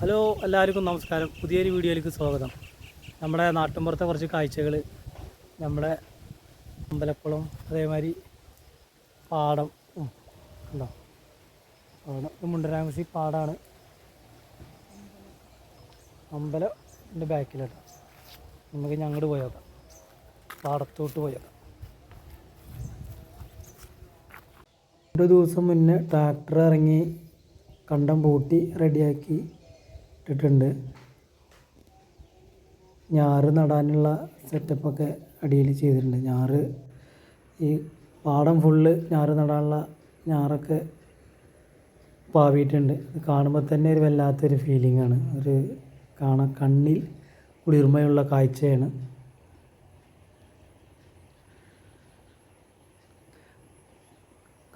Hello എല്ലാവർക്കും നമസ്കാരം. പുതിയൊരു വീഡിയോയിലേക്ക് സ്വാഗതം. നമ്മുടെ നാട്ടിൻപുറത്തെ കുറച്ച് കാഴ്ചകൾ നമ്മുടെ അമ്പലക്കുളം അതേമാതിരി പാടം ഉണ്ടോ പാടം മുണ്ടരാമസി പാടാണ്. അമ്പലം എന്റെ ബാക്കിലോട്ടോ. നമുക്ക് ഞങ്ങോട്ട് പോയേക്കാം. പാടത്തോട്ട് പോയേക്കാം. രണ്ടു ദിവസം മുന്നേ ട്രാക്ടർ ഇറങ്ങി കണ്ടം പൂട്ടി റെഡിയാക്കി ഇട്ടിട്ടുണ്ട്. ഞാറ് നടാനുള്ള സെറ്റപ്പൊക്കെ അടിയിൽ ചെയ്തിട്ടുണ്ട്. ഞാറ് ഈ പാടം ഫുള്ള് ഞാറ് നടാനുള്ള ഞാറൊക്കെ പാവിയിട്ടുണ്ട്. കാണുമ്പോൾ തന്നെ ഒരു വല്ലാത്തൊരു ആണ്. ഒരു കാണാൻ കണ്ണിൽ കുളിർമയുള്ള കാഴ്ചയാണ്.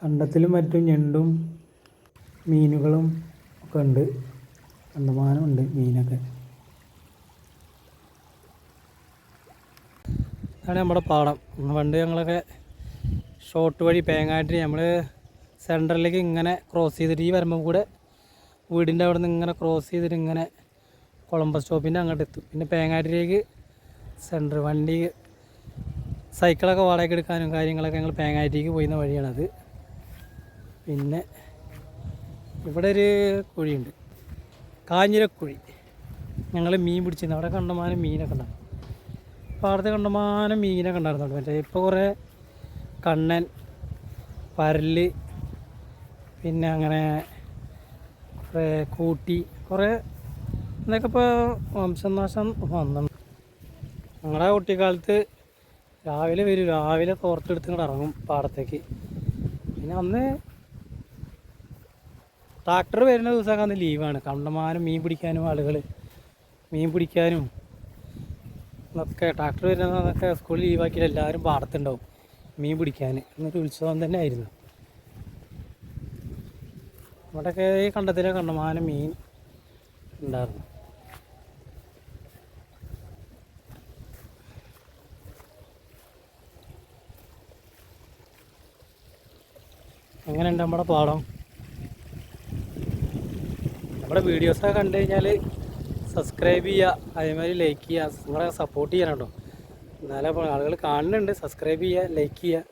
കണ്ടത്തിലും മറ്റും ഞണ്ടും മീനുകളും ഒക്കെ ഉണ്ട്. കണ്ടമാനമുണ്ട് മീനൊക്കെ. അതാണ് നമ്മുടെ പാടം. പണ്ട് ഞങ്ങളൊക്കെ ഷോർട്ട് വഴി പേങ്ങായിട്ട് നമ്മൾ സെന്ററിലേക്ക് ഇങ്ങനെ ക്രോസ് ചെയ്തിട്ട് ഈ വരുമ്പോൾ കൂടെ വീടിന്റെ അവിടെ നിന്ന് ഇങ്ങനെ ക്രോസ് ചെയ്തിട്ട് ഇങ്ങനെ കൊളംബസ് സ്റ്റോപ്പിന്റെ അങ്ങോട്ട് എത്തും. പിന്നെ പേങ്ങാട്ടിലേക്ക് സെന്റർ വണ്ടി സൈക്കിളൊക്കെ വാടകയ്ക്ക് എടുക്കാനും കാര്യങ്ങളൊക്കെ ഞങ്ങൾ പേങ്ങാറ്റിലേക്ക് പോയിരുന്ന വഴിയാണത്. പിന്നെ ഇവിടെ ഒരു കുഴിയുണ്ട്. കാഞ്ഞിരക്കുഴി. ഞങ്ങൾ മീൻ പിടിച്ചിരുന്നു. അവിടെ കണ്ടമാനം മീനൊക്കെ അപ്പോൾ പാടത്ത് കണ്ടമാനം മീനൊക്കെ ഉണ്ടായിരുന്നു മറ്റേ ഇപ്പോൾ കുറേ കണ്ണൻ പരൽ പിന്നെ അങ്ങനെ കുറേ കൂട്ടി കുറേ എന്നൊക്കെ ഇപ്പോൾ വംശനാശം വന്നു. ഞങ്ങളുടെ കുട്ടിക്കാലത്ത് രാവിലെ വരും. രാവിലെ തോർത്തെടുത്ത് ഇറങ്ങും പാടത്തേക്ക്. പിന്നെ അന്ന് ട്രാക്ടർ വരുന്ന ദിവസമൊക്കെ അന്ന് ലീവാണ് കണ്ടമാനം മീൻ പിടിക്കാനും ആളുകൾ മീൻ പിടിക്കാനും ഒക്കെ ട്രാക്ടർ വരുന്നതൊക്കെ സ്കൂളിൽ ലീവാക്കിയിട്ട് എല്ലാവരും പാടത്തുണ്ടാവും. മീൻ പിടിക്കാൻ. എന്നൊരു ഉത്സവം തന്നെ ആയിരുന്നു. അവിടെയൊക്കെ ഈ കണ്ടത്തിലെ കണ്ടമാനം മീൻ ഉണ്ടായിരുന്നു. എങ്ങനെയുണ്ട് നമ്മുടെ പാടം? നമ്മുടെ വീഡിയോസൊക്കെ കണ്ടു കഴിഞ്ഞാൽ സബ്സ്ക്രൈബ് ചെയ്യുക അതേമാതിരി ലൈക്ക് ചെയ്യുക നിങ്ങളെ സപ്പോർട്ട് ചെയ്യണം കേട്ടോ എന്നാലേ ആളുകൾ കാണുന്നുണ്ട് സബ്സ്ക്രൈബ് ചെയ്യുക ലൈക്ക് ചെയ്യുക.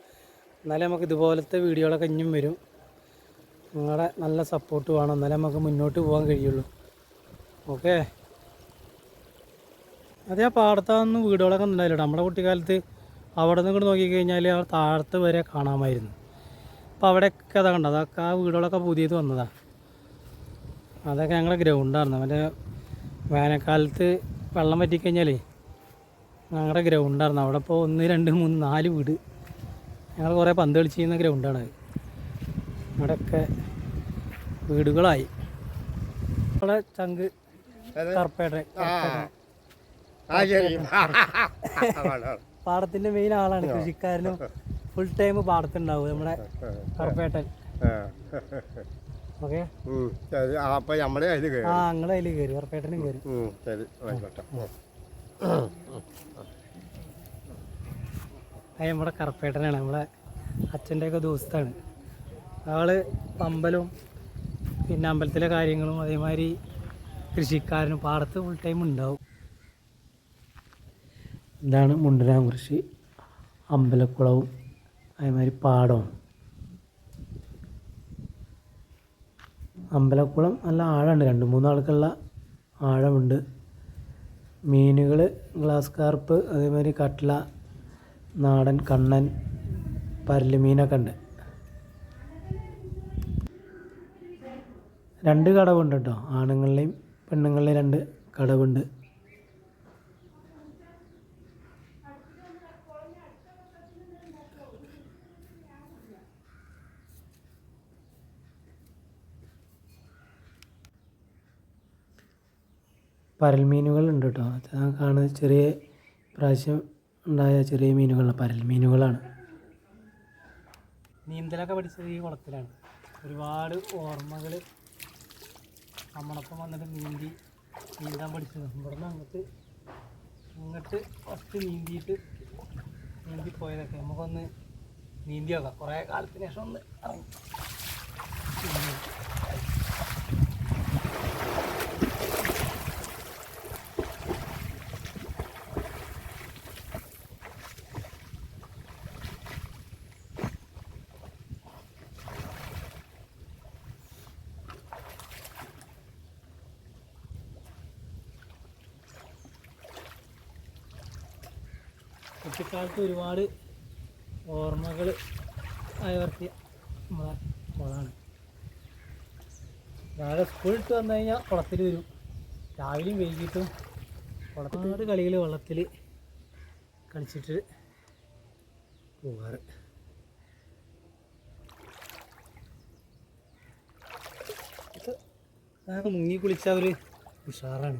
എന്നാലേ നമുക്ക് ഇതുപോലത്തെ വീഡിയോകളൊക്കെ ഇനിയും വരും. നിങ്ങളുടെ നല്ല സപ്പോർട്ട് വേണം എന്നാലേ നമുക്ക് മുന്നോട്ട് പോകാൻ കഴിയുള്ളൂ. ഓക്കെ അതേ ആ പാടത്തൊന്നും വീടുകളൊക്കെ ഉണ്ടായില്ല നമ്മുടെ കുട്ടിക്കാലത്ത് അവിടെ നിന്ന് ഇങ്ങോട്ട് നോക്കിക്കഴിഞ്ഞാൽ ആ താഴത്ത് വരെ കാണാമായിരുന്നു. അപ്പോൾ അവിടെയൊക്കെ അതാ കണ്ടത് അതൊക്കെ ആ വീടുകളൊക്കെ പുതിയത് വന്നതാണ് അതൊക്കെ ഞങ്ങളുടെ ഗ്രൗണ്ടായിരുന്നു മറ്റേ വേനൽക്കാലത്ത് വെള്ളം പറ്റിക്കഴിഞ്ഞാലേ ഞങ്ങളുടെ ഗ്രൗണ്ടായിരുന്നു അവിടെ ഇപ്പോൾ ഒന്ന് രണ്ട് മൂന്ന് നാല് വീട്. ഞങ്ങൾ കുറേ പന്ത് കളിച്ച് ചെയ്യുന്ന ഗ്രൗണ്ടാണ് അവിടെയൊക്കെ വീടുകളായി. അവിടെ ചങ്ക് ശരി. പാടത്തിന്റെ മെയിൻ ആളാണ് കൃഷിക്കാരനും ഫുൾ ടൈം പാടത്തുണ്ടാവും നമ്മുടെ കറുപ്പേട്ടൻ ഓക്കെ? കറപ്പേട്ടനാണ് അപ്പൊ നമ്മളെ അതിൽ കയറി ആ അയാൾ അതിൽ കയറി കറുപ്പേട്ടനും കയറി ഉം, ശരി. ആയിക്കോട്ടെ. ഉം. അത് നമ്മുടെ കറുപ്പേട്ടനാണ്. നമ്മളെ അച്ഛന്റെയൊക്കെ ദോസ്താണ്. ആൾ അമ്പലവും പിന്നെ അമ്പലത്തിലെ കാര്യങ്ങളും അതേമാതിരി കൃഷിക്കാരനും പാടത്ത് ഫുൾ ടൈം ഉണ്ടാവും. ഇതാണ് മുണ്ടരാം കൃഷി. അമ്പലക്കുളവും അതേമാതിരി പാടവും. അമ്പലക്കുളം നല്ല ആഴമുണ്ട്. രണ്ട് മൂന്ന് ആൾക്കുള്ള ആഴമുണ്ട്. മീനുകൾ ഗ്ലാസ് കാർപ്പ് അതേമാതിരി കട്ട്ല നാടൻ കണ്ണൻ പരൽ മീനൊക്കെ ഉണ്ട്. രണ്ട് കടവുണ്ട് കേട്ടോ. ആണുങ്ങളുടെയും പെണ്ണുങ്ങളുടെയും രണ്ട് കടവുണ്ട്. പരൽ മീനുകളുണ്ട് കേട്ടോ അത് കാണുന്ന ചെറിയ പ്രാവശ്യം ഉണ്ടായ ചെറിയ മീനുകളാണ്. പരൽ മീനുകളാണ് നീന്തലൊക്കെ പഠിച്ചത് ഈ കുളത്തിലാണ്. ഒരുപാട് ഓർമ്മകൾ നമ്മളൊപ്പം വന്നിട്ട് നീന്തി നീന്താൻ പഠിച്ചത്. ഇവിടുന്ന് അങ്ങോട്ട് അങ്ങോട്ട് ഫസ്റ്റ് നീന്തിയിട്ട് നീന്തി പോയതൊക്കെ. നമുക്കൊന്ന് നീന്തി നോക്കാം. കുറേ കാലത്തിന് ശേഷം ഒന്ന് ഇറങ്ങി. കുട്ടിക്കാലത്ത് ഒരുപാട് ഓർമ്മകൾ അയവർത്തിയ നമ്മളെ കുളമാണ് രാവിലെ സ്കൂൾ ഇട്ട് വന്നു കഴിഞ്ഞാൽ കുളത്തിൽ വരും. രാവിലെയും വൈകിട്ടും കുളത്തിനോട് കളികൾ വെള്ളത്തിൽ കളിച്ചിട്ട് പോകാറ് മുങ്ങി കുളിച്ച ഒരു ഉഷാറാണ്.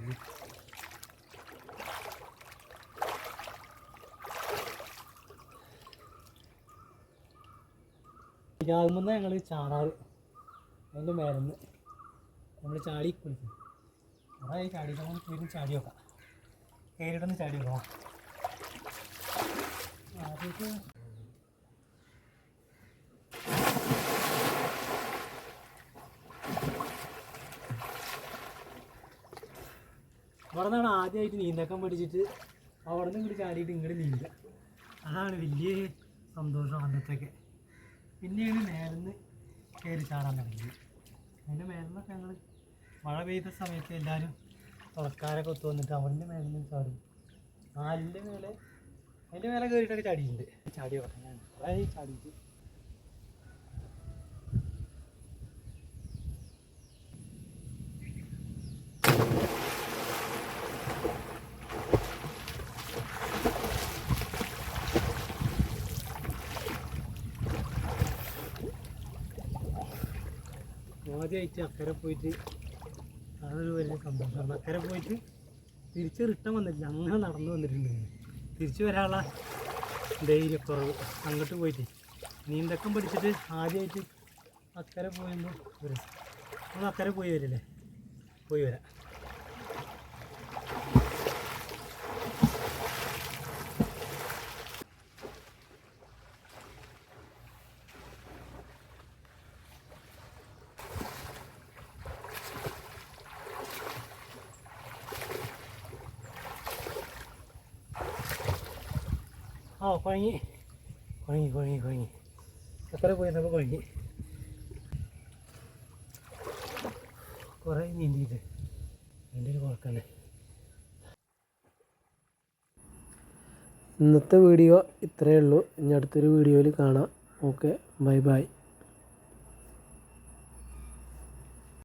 ഇതാകുമ്പോൾ ഞങ്ങൾ ചാടാറ്. അതിന്റെ മേലെന്ന്. നമ്മൾ ചാടി കുളിക്കും. കുറേ ചാടി വീണ്ടും ചാടി നോക്കാം. കയറിയിട്ടൊന്ന് ചാടി നോക്കാം. അവിടെ നിന്നാണ് ആദ്യമായിട്ട് നീന്തക്കം പഠിച്ചിട്ട് അവിടെ നിന്ന് ഇങ്ങോട്ട് ചാടിയിട്ട് ഇങ്ങോട്ട് നീന്തുക. അതാണ് വലിയ സന്തോഷം അന്നത്തൊക്കെ പിന്നെയാണ് മേലെന്ന് കയറി ചാടാൻ തുടങ്ങിയത് അതിന്റെ മേലെന്നൊക്കെ ഞങ്ങൾ മഴ പെയ്ത സമയത്ത് എല്ലാവരും തുളക്കാരൊക്കെ ഒത്തു വന്നിട്ട് അവന്റെ മേലെ ചാടി. നാലിന്റെ മേലെ അതിന്റെ മേലെ കയറിയിട്ടൊക്കെ ചാടിയിട്ടുണ്ട്. ചാടി ഞാൻ കുറേ ചാടിയിട്ട് ആദ്യമായിട്ട് അക്കരെ പോയിട്ട് അതൊരു വലിയ സന്തോഷമാണ് അക്കരെ പോയിട്ട് തിരിച്ച് റിട്ടേൺ വന്നിട്ടില്ല. അങ്ങനെ നടന്നു വന്നിട്ടുണ്ട്. തിരിച്ചു വരാനുള്ള ധൈര്യക്കുറവ്. അങ്ങോട്ട് പോയിട്ട് നീന്തക്കം പഠിച്ചിട്ട് ആദ്യമായിട്ട് അക്കരെ പോയുമ്പോൾ ഒരു നമ്മൾ അക്കരെ പോയി വരില്ലേ? പോയി വരാം. ആ കുഴങ്ങി കുഴങ്ങി കുഴങ്ങി കുഴങ്ങി അക്കരെ പോയി നമ്മൾ കുഴങ്ങി കുറേ നീന്തിയിട്ട് അതിന്റെ ഒരു കുഴക്കല്ലേ ഇന്നത്തെ വീഡിയോ ഇത്രയേ ഉള്ളൂ. ഇനി അടുത്തൊരു വീഡിയോയിൽ കാണാം. Okay bye bye